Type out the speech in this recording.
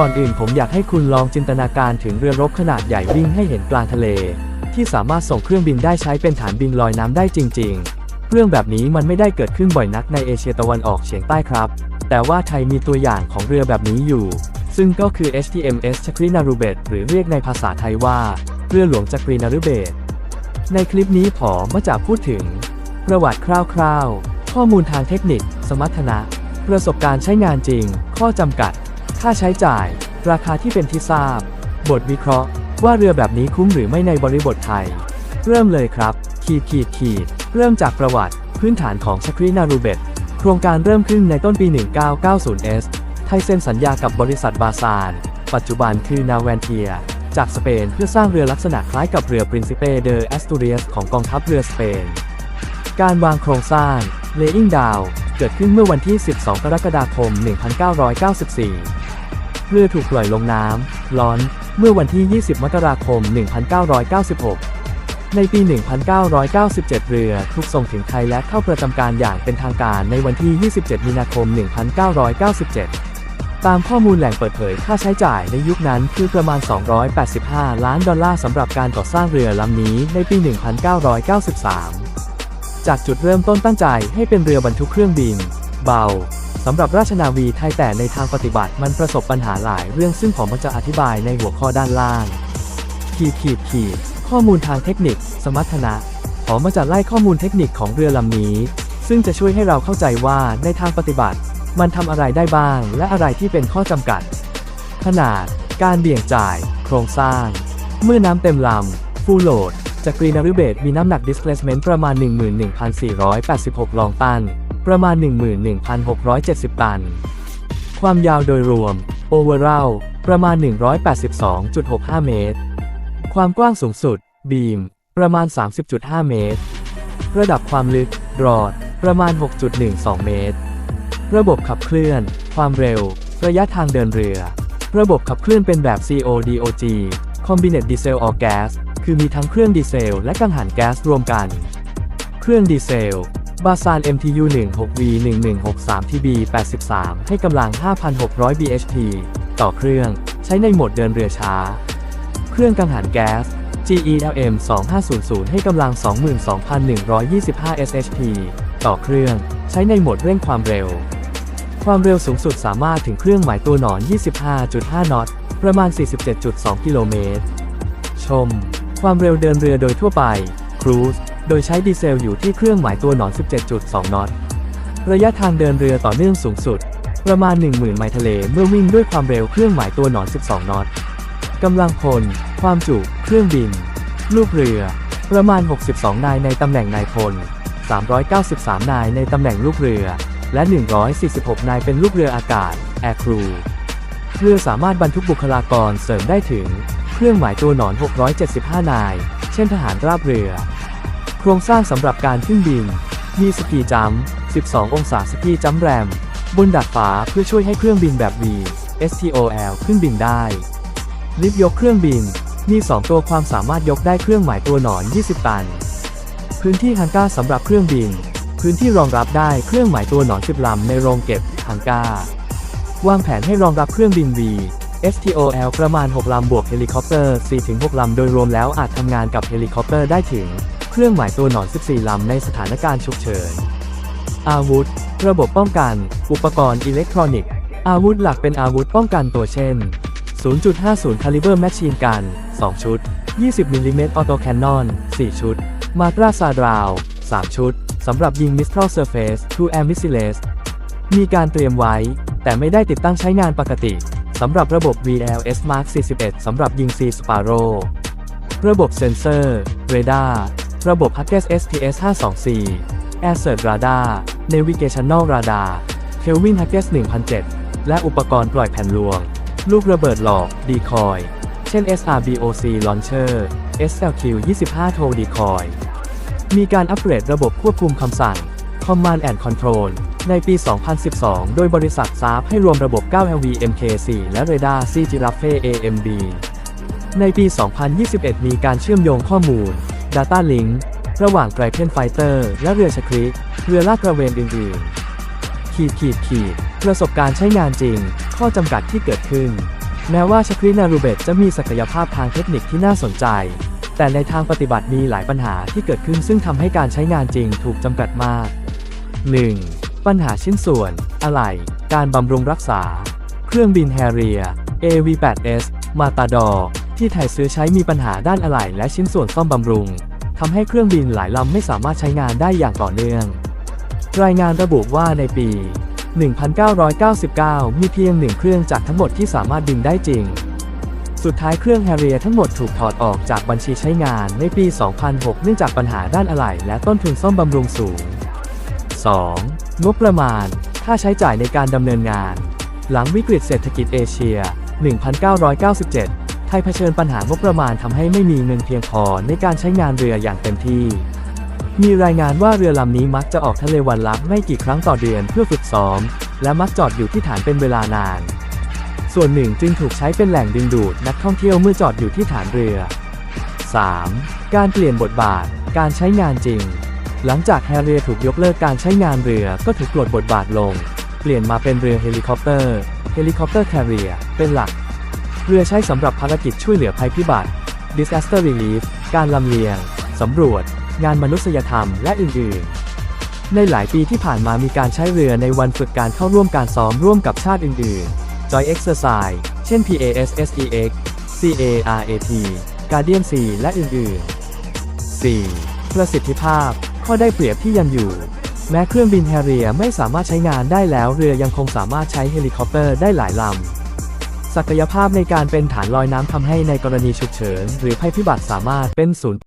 ก่อนอื่นผมอยากให้คุณลองจินตนาการถึงเรือรบขนาดใหญ่วิ่งให้เห็นกลางทะเล ที่สามารถส่งเครื่องบินได้ใช้เป็นฐานบินลอยน้ำได้จริง ๆ เรื่องแบบนี้มันไม่ได้เกิดขึ้นบ่อยนักในเอเชียตะวันออกเฉียงใต้ครับ แต่ว่าไทยมีตัวอย่างของเรือแบบนี้อยู่ ซึ่งก็คือ HTMS จักรีนารูเบตหรือเรียกในภาษาไทยว่า เรือหลวงจักรีนารูเบตในคลิปนี้ผอมาจะพูดถึง ประวัติคร่าวๆ ข้อมูลทางเทคนิค สมรรถนะ ประสบการณ์ใช้งานจริง ข้อจำกัด ค่าใช้จ่าย ราคาที่เป็นที่ทราบ บทวิเคราะห์ ว่าเรือแบบนี้คุ้มหรือไม่ในบริบทไทย เริ่มเลยครับ ขีดขีดขีดเริ่มจากประวัติ พื้นฐานของชักรีนารูเบตโครงการเริ่มขึ้นในต้นปี 1990S ไทยเซ็นสัญญากับบริษัทบาซาน ปัจจุบันคือนาแวนเทีย จากสเปนเพื่อสร้างเรือลักษณะคล้ายกับเรือ Principe de Asturias ของกองทัพเรือสเปน การวางโครงสร้าง laying down เกิดขึ้นเมื่อวันที่ 12 กรกฎาคม 1994 เรือถูกปล่อยลงน้ำล้อน เมื่อวันที่ 20 มกราคม 1996 ในปี 1997 เรือถูกส่งถึงไทยและเข้าประจำการอย่างเป็นทางการในวันที่ 27 มีนาคม 1997 ตามข้อมูลแหล่งเปิดเผยค่าใช้จ่ายในยุคนั้นคือประมาณ 285 ล้านดอลลาร์สำหรับการก่อสร้างเรือลำนี้ในปี 1993 จากจุดเริ่มต้นตั้งใจให้เป็นเรือบรรทุกเครื่องบิน เบา สำหรับราชนาวีไทยแต่ในทางปฏิบัติมันประสบปัญหาหลายเรื่องซึ่งผมจะอธิบายในหัวข้อด้านล่าง ขีดขีดขีดข้อมูลทางเทคนิค สมรรถนะผมจะไล่ข้อมูลเทคนิคของเรือลำนี้ ซึ่งจะช่วยให้เราเข้าใจว่าในทางปฏิบัติ มันทำอะไรได้บ้าง และอะไรที่เป็นข้อจำกัด ขนาด การเบี่ยงจ่าย โครงสร้าง เมื่อน้ำเต็มลำฟูลโหลดจากกรีนาริเบตมีน้ำหนัก displacement ประมาณ 11,486 ลองตัน ประมาณ 11,670 ตัน ความยาวโดยรวม overall ประมาณ 182.65 เมตร ความกว้างสูงสุด beam ประมาณ 30.5 เมตร ระดับความลึก รอด ประมาณ 6.12 เมตร ระบบขับเคลื่อน ความเร็ว ระยะทางเดินเรือ ระบบขับเคลื่อนเป็นแบบ CODOG Combined Diesel or Gas คือมีทั้งเครื่องดีเซลและกังหันแก๊สรวมกัน เครื่องดีเซล บาซาน MTU 16V 1163 TB 83 ให้กำลัง 5,600 bhp ต่อเครื่อง ใช้ในโหมดเดินเรือช้า เครื่องกังหันแก๊ส GELM 2500ให้กำลัง 22,125 shp ต่อเครื่อง ใช้ในโหมดเร่งความเร็ว ความเร็วสูงสุดสามารถถึงเครื่องหมายตัวหนอน 25.5 นอต ประมาณ 47.2 กิโลเมตร ชม ความเร็วเดินเรือโดยทั่วไปครูซ โดยใช้ดีเซลอยู่ที่เครื่องหมายตัวหนอน 17.2 นอต ระยะทางเดินเรือต่อเนื่องสูงสุด ประมาณ 10,000 ไมล์ทะเลเมื่อวิ่งด้วยความเร็วเครื่องหมายตัวหนอน 12 นอต กำลังพล ความจุ เครื่องบิน ลูกเรือ ประมาณ 62 นายในตำแหน่งนายพล 393 นายในตำแหน่งลูกเรือ และ 146 นายเป็นลูกเรืออากาศ Air Crew เรือสามารถบรรทุกบุคลากรเสริมได้ถึง เครื่องหมายตัวหนอน 675 นาย เช่นทหารราบเรือ ครงสร้างสำหรับการขึ้นบิน มีสกีจัมป์12 องศาสกีจัมป์แรม บนดาดฟ้าเพื่อช่วยให้เครื่องบินแบบ V STOL ขึ้นบินได้ ลิฟต์ยกเครื่องบิน มี 2 ตัวความสามารถยกได้เครื่องหมายตัวหนอน 20 ตัน พื้นที่ฮังก้าสำหรับเครื่องบิน พื้นที่รองรับได้เครื่องหมายตัวหนอน 10 ลำในโรงเก็บฮังก้าวางแผนให้รองรับเครื่องบิน V STOL ประมาณ 6 ลำบวกเฮลิคอปเตอร์ 4-6 ลำ โดยรวมแล้วอาจทำงานกับเฮลิคอปเตอร์ได้ถึง เครื่องหมายตัวหนอน 14 ลำในสถานการณ์ฉุกเฉิน อาวุธ ระบบป้องกัน อุปกรณ์อิเล็กทรอนิกส์ อาวุธหลักเป็นอาวุธป้องกันตัวเช่น 0.50คาลิเบอร์แมชชีนกัน2ชุด 20 มิลลิเมตรออโตแคนนอน 4 ชุด มาตราซาดราว 3 ชุด สำหรับยิง Mistral Surface to Air Missiles มีการเตรียมไว้ แต่ไม่ได้ติดตั้งใช้งานปกติ สำหรับระบบ VLS Mark 41 สำหรับยิง Sea Sparrow ระบบเซ็นเซอร์ เรดาร์ ระบบ Hughes STS 524 Air Search Radar Navigational Radar Kelvin Hughes 1007 และอุปกรณ์ปล่อยแผ่นลวง ลูกระเบิดหลอกดีคอยเช่น SRBOC Launcher SLQ 25 t o Decoy มีการอัปเกรดระบบควบคุมคำสั่ง Command and Control ในปี 2012 โดยบริษัทซาฟให้รวมระบบ 9LV MK4 และเรดาร์ C Giraffe AMB ในปี 2021 มีการเชื่อมโยงข้อมูล Data Link ระหว่างไกรเพนไฟเตอร์และเรือชคริเรือลาดตระเวนอื่นๆ ขีดขีดขีดประสบการณ์ใช้งานจริง ข้อจำกัดที่เกิดขึ้น แม้ว่าชครินารูเบตจะมีศักยภาพทางเทคนิคที่น่าสนใจ แต่ในทางปฏิบัติมีหลายปัญหาที่เกิดขึ้นซึ่งทำให้การใช้งานจริงถูกจำกัดมาก 1. ปัญหาชิ้นส่วน อะไหล่ การบำรุงรักษา เครื่องบินแฮเรีย AV8S มาตาดอ ที่ไทยซื้อใช้มีปัญหาด้านอะไหล่และชิ้นส่วนซ่อมบำรุงทำให้เครื่องบินหลายลำไม่สามารถใช้งานได้อย่างต่อเนื่อง รายงานระบุว่าในปี 1999 มีเพียงหนึ่งเครื่องจากทั้งหมดที่สามารถบินได้จริง สุดท้ายเครื่องแฮรเรียทั้งหมดถูกถอดออกจากบัญชีใช้งานในปี 2006 เนื่องจากปัญหาด้านอะไหล่และต้นทุนซ่อมบำรุงสูง 2. งบประมาณ ค่าใช้จ่ายในการดำเนินงาน หลังวิกฤตเศรษฐกิจเอเชีย 1997 ไทยเผชิญปัญหางบประมาณทำให้ไม่มีเงินเพียงพอในการใช้งานเรืออย่างเต็มที่ มีรายงานว่าเรือลำนี้มักจะออกทะเลวันละไม่กี่ครั้งต่อเดือนเพื่อฝึกซ้อม และมักจอดอยู่ที่ฐานเป็นเวลานาน ส่วนหนึ่งจึงถูกใช้เป็นแหล่งดึงดูดนักท่องเที่ยวเมื่อจอดอยู่ที่ฐานเรือ 3. การเปลี่ยนบทบาท การใช้งานจริง หลังจากแฮร์เรียถูกยกเลิกการใช้งานเรือก็ถูกปลดบทบาทลง เปลี่ยนมาเป็นเรือเฮลิคอปเตอร์ เฮลิคอปเตอร์แคริเอร์เป็นหลัก เรือใช้สำหรับภารกิจช่วยเหลือภัยพิบัติ disaster relief การลำเลียง สำรวจ งานมนุษยธรรม และอื่น ๆ ในหลายปีที่ผ่านมามีการใช้เรือในวันฝึกการเข้าร่วมการซ้อมร่วมกับชาติอื่น ๆ Joy Exercise เช่น PASSEX CARAT Guardian C และอื่น ๆ 4. ประสิทธิภาพ ข้อได้เปรียบที่ยังอยู่ แม้เครื่องบินแฮเรียไม่สามารถใช้งานได้แล้วเรือยังคงสามารถใช้เฮลิคอปเตอร์ได้หลายลำ ศักยภาพในการเป็นฐานลอยน้ำทำให้ในกรณีฉุกเฉิน หรือภัยพิบัติสามารถเป็นศูนย์